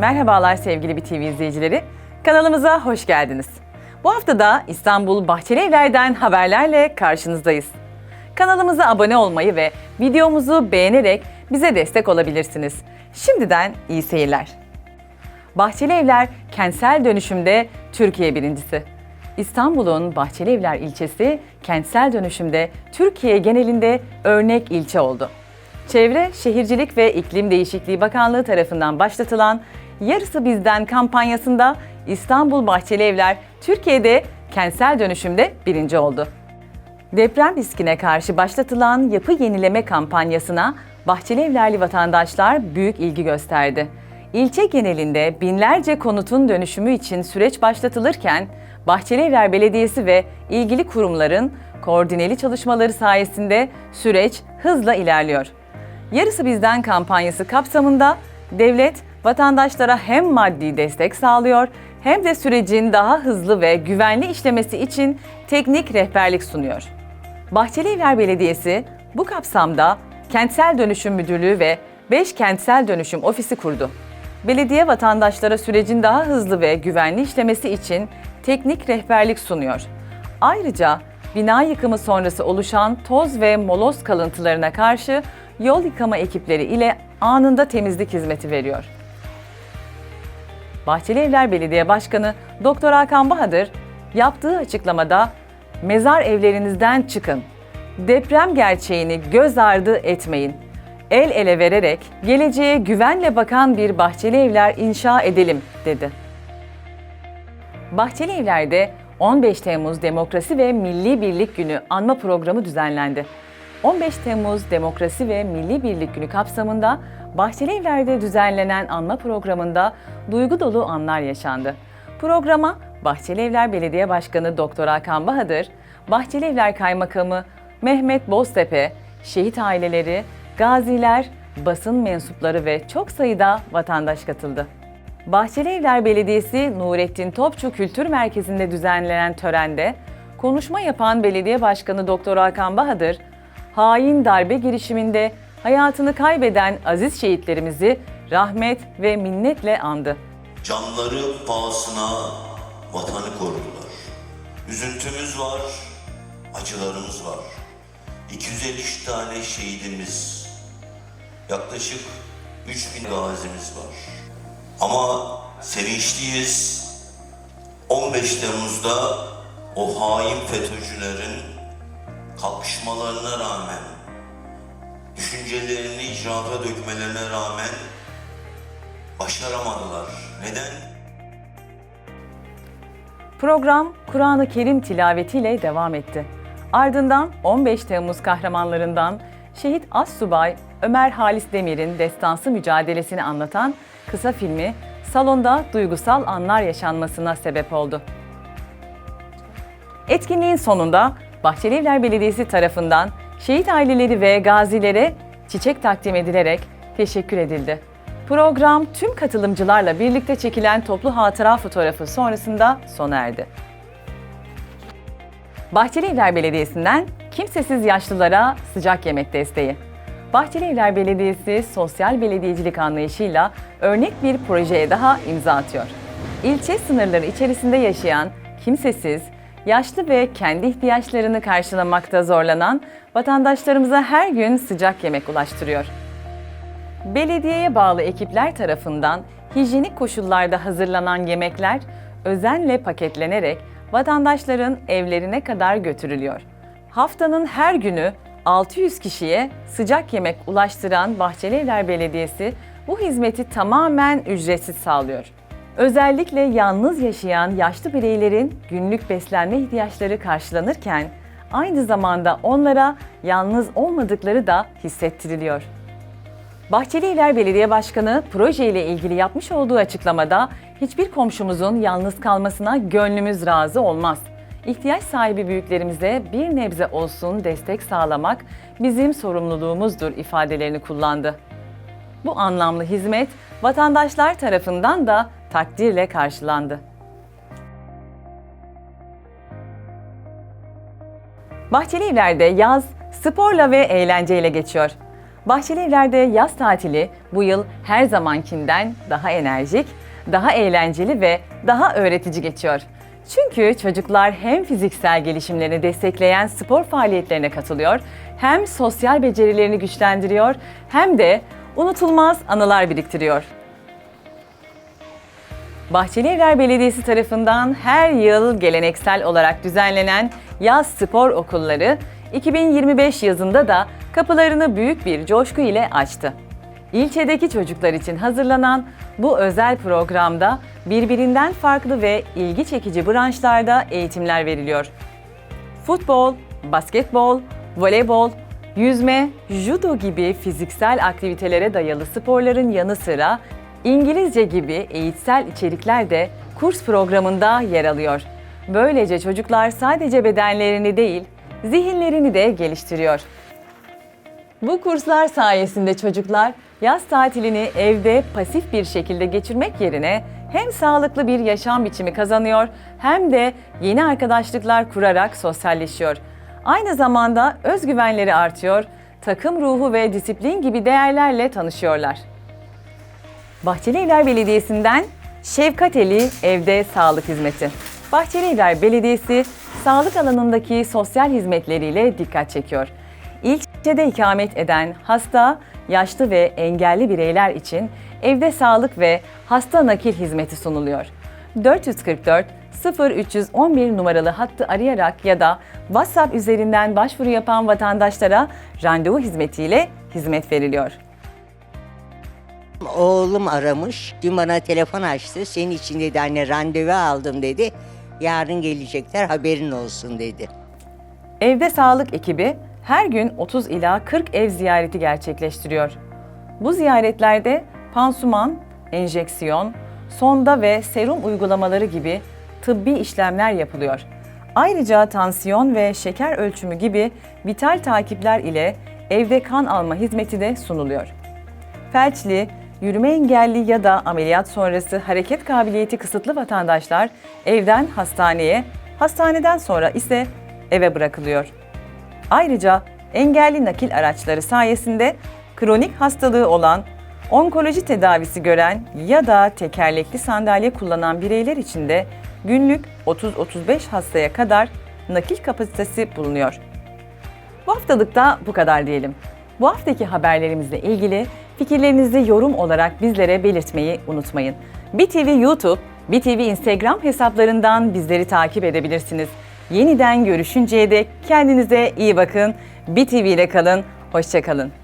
Merhabalar sevgili bir TV izleyicileri. Kanalımıza hoş geldiniz. Bu hafta da İstanbul Bahçeli Evler'den haberlerle karşınızdayız. Kanalımıza abone olmayı ve videomuzu beğenerek bize destek olabilirsiniz. Şimdiden iyi seyirler. Bahçeli Evler kentsel dönüşümde Türkiye birincisi. İstanbul'un Bahçeli Evler ilçesi kentsel dönüşümde Türkiye genelinde örnek ilçe oldu. Çevre, Şehircilik ve İklim Değişikliği Bakanlığı tarafından başlatılan Yarısı Bizden kampanyasında İstanbul Bahçeli Evler Türkiye'de kentsel dönüşümde birinci oldu. Deprem riskine karşı başlatılan yapı yenileme kampanyasına Bahçeli Evlerli vatandaşlar büyük ilgi gösterdi. İlçe genelinde binlerce konutun dönüşümü için süreç başlatılırken Bahçeli Evler Belediyesi ve ilgili kurumların koordineli çalışmaları sayesinde süreç hızla ilerliyor. Yarısı Bizden kampanyası kapsamında devlet vatandaşlara hem maddi destek sağlıyor hem de sürecin daha hızlı ve güvenli işlemesi için teknik rehberlik sunuyor. Bahçeli Evler Belediyesi bu kapsamda Kentsel Dönüşüm Müdürlüğü ve 5 Kentsel Dönüşüm Ofisi kurdu. Belediye vatandaşlara sürecin daha hızlı ve güvenli işlemesi için teknik rehberlik sunuyor. Ayrıca bina yıkımı sonrası oluşan toz ve moloz kalıntılarına karşı yol yıkama ekipleri ile anında temizlik hizmeti veriyor. Bahçeli Evler Belediye Başkanı Doktor Hakan Bahadır yaptığı açıklamada mezar evlerinizden çıkın. Deprem gerçeğini göz ardı etmeyin. El ele vererek geleceğe güvenle bakan bir Bahçeli Evler inşa edelim dedi. Bahçeli Evler'de 15 Temmuz Demokrasi ve Milli Birlik Günü anma programı düzenlendi. 15 Temmuz Demokrasi ve Milli Birlik Günü kapsamında Bahçeli Evler'de düzenlenen anma programında duygu dolu anlar yaşandı. Programa Bahçeli Evler Belediye Başkanı Doktor Hakan Bahadır, Bahçeli Evler Kaymakamı Mehmet Boztepe, şehit aileleri, gaziler, basın mensupları ve çok sayıda vatandaş katıldı. Bahçeli Evler Belediyesi Nurettin Topçu Kültür Merkezi'nde düzenlenen törende konuşma yapan Belediye Başkanı Doktor Hakan Bahadır, hain darbe girişiminde hayatını kaybeden aziz şehitlerimizi rahmet ve minnetle andı. Canları pahasına vatanı korudular. Üzüntümüz var, acılarımız var. 253 tane şehidimiz, yaklaşık 3000 gazimiz var. Ama sevinçliyiz. 15 Temmuz'da o hain FETÖ'cülerin kalkışmalarına rağmen, düşüncelerini icraata dökmelerine rağmen başaramadılar. Neden? Program Kur'an-ı Kerim tilavetiyle devam etti. Ardından 15 Temmuz kahramanlarından Şehit Assubay Ömer Halis Demir'in destansı mücadelesini anlatan kısa filmi salonda duygusal anlar yaşanmasına sebep oldu. Etkinliğin sonunda Bahçeli Evler Belediyesi tarafından şehit aileleri ve gazilere çiçek takdim edilerek teşekkür edildi. Program tüm katılımcılarla birlikte çekilen toplu hatıra fotoğrafı sonrasında sona erdi. Bahçeli Evler Belediyesi'nden kimsesiz yaşlılara sıcak yemek desteği. Bahçeli Evler Belediyesi sosyal belediyecilik anlayışıyla örnek bir projeye daha imza atıyor. İlçe sınırları içerisinde yaşayan kimsesiz, yaşlı ve kendi ihtiyaçlarını karşılamakta zorlanan vatandaşlarımıza her gün sıcak yemek ulaştırıyor. Belediyeye bağlı ekipler tarafından hijyenik koşullarda hazırlanan yemekler özenle paketlenerek vatandaşların evlerine kadar götürülüyor. Haftanın her günü 600 kişiye sıcak yemek ulaştıran Bahçeli Evler Belediyesi bu hizmeti tamamen ücretsiz sağlıyor. Özellikle yalnız yaşayan yaşlı bireylerin günlük beslenme ihtiyaçları karşılanırken aynı zamanda onlara yalnız olmadıkları da hissettiriliyor. Bahçeli Evler Belediye Başkanı proje ile ilgili yapmış olduğu açıklamada hiçbir komşumuzun yalnız kalmasına gönlümüz razı olmaz. İhtiyaç sahibi büyüklerimize bir nebze olsun destek sağlamak bizim sorumluluğumuzdur ifadelerini kullandı. Bu anlamlı hizmet vatandaşlar tarafından da takdirle karşılandı. Bahçeli Evler'de yaz sporla ve eğlenceyle geçiyor. Bahçeli Evler'de yaz tatili bu yıl her zamankinden daha enerjik, daha eğlenceli ve daha öğretici geçiyor. Çünkü çocuklar hem fiziksel gelişimlerini destekleyen spor faaliyetlerine katılıyor, hem sosyal becerilerini güçlendiriyor, hem de unutulmaz anılar biriktiriyor. Bahçeli Evler Belediyesi tarafından her yıl geleneksel olarak düzenlenen yaz spor okulları 2025 yazında da kapılarını büyük bir coşku ile açtı. İlçedeki çocuklar için hazırlanan bu özel programda birbirinden farklı ve ilgi çekici branşlarda eğitimler veriliyor. Futbol, basketbol, voleybol, yüzme, judo gibi fiziksel aktivitelere dayalı sporların yanı sıra İngilizce gibi eğitsel içerikler de kurs programında yer alıyor. Böylece çocuklar sadece bedenlerini değil, zihinlerini de geliştiriyor. Bu kurslar sayesinde çocuklar yaz tatilini evde pasif bir şekilde geçirmek yerine hem sağlıklı bir yaşam biçimi kazanıyor hem de yeni arkadaşlıklar kurarak sosyalleşiyor. Aynı zamanda özgüvenleri artıyor, takım ruhu ve disiplin gibi değerlerle tanışıyorlar. Bahçeli Evler Belediyesi'nden Şefkat Eli Evde Sağlık Hizmeti. Bahçeli Evler Belediyesi sağlık alanındaki sosyal hizmetleriyle dikkat çekiyor. İlçede ikamet eden hasta, yaşlı ve engelli bireyler için evde sağlık ve hasta nakil hizmeti sunuluyor. 444 0311 numaralı hattı arayarak ya da WhatsApp üzerinden başvuru yapan vatandaşlara randevu hizmetiyle hizmet veriliyor. Oğlum aramış. Dün bana telefon açtı. Senin için dedi anne randevu aldım dedi. Yarın gelecekler haberin olsun dedi. Evde sağlık ekibi her gün 30 ila 40 ev ziyareti gerçekleştiriyor. Bu ziyaretlerde pansuman, enjeksiyon, sonda ve serum uygulamaları gibi tıbbi işlemler yapılıyor. Ayrıca tansiyon ve şeker ölçümü gibi vital takipler ile evde kan alma hizmeti de sunuluyor. Felçli, yürüme engelli ya da ameliyat sonrası hareket kabiliyeti kısıtlı vatandaşlar evden hastaneye, hastaneden sonra ise eve bırakılıyor. Ayrıca engelli nakil araçları sayesinde kronik hastalığı olan, onkoloji tedavisi gören ya da tekerlekli sandalye kullanan bireyler için de günlük 30-35 hastaya kadar nakil kapasitesi bulunuyor. Bu haftalık da bu kadar diyelim. Bu haftaki haberlerimizle ilgili fikirlerinizi yorum olarak bizlere belirtmeyi unutmayın. BTV YouTube, BTV Instagram hesaplarından bizleri takip edebilirsiniz. Yeniden görüşünceye dek kendinize iyi bakın. BTV ile kalın, hoşçakalın.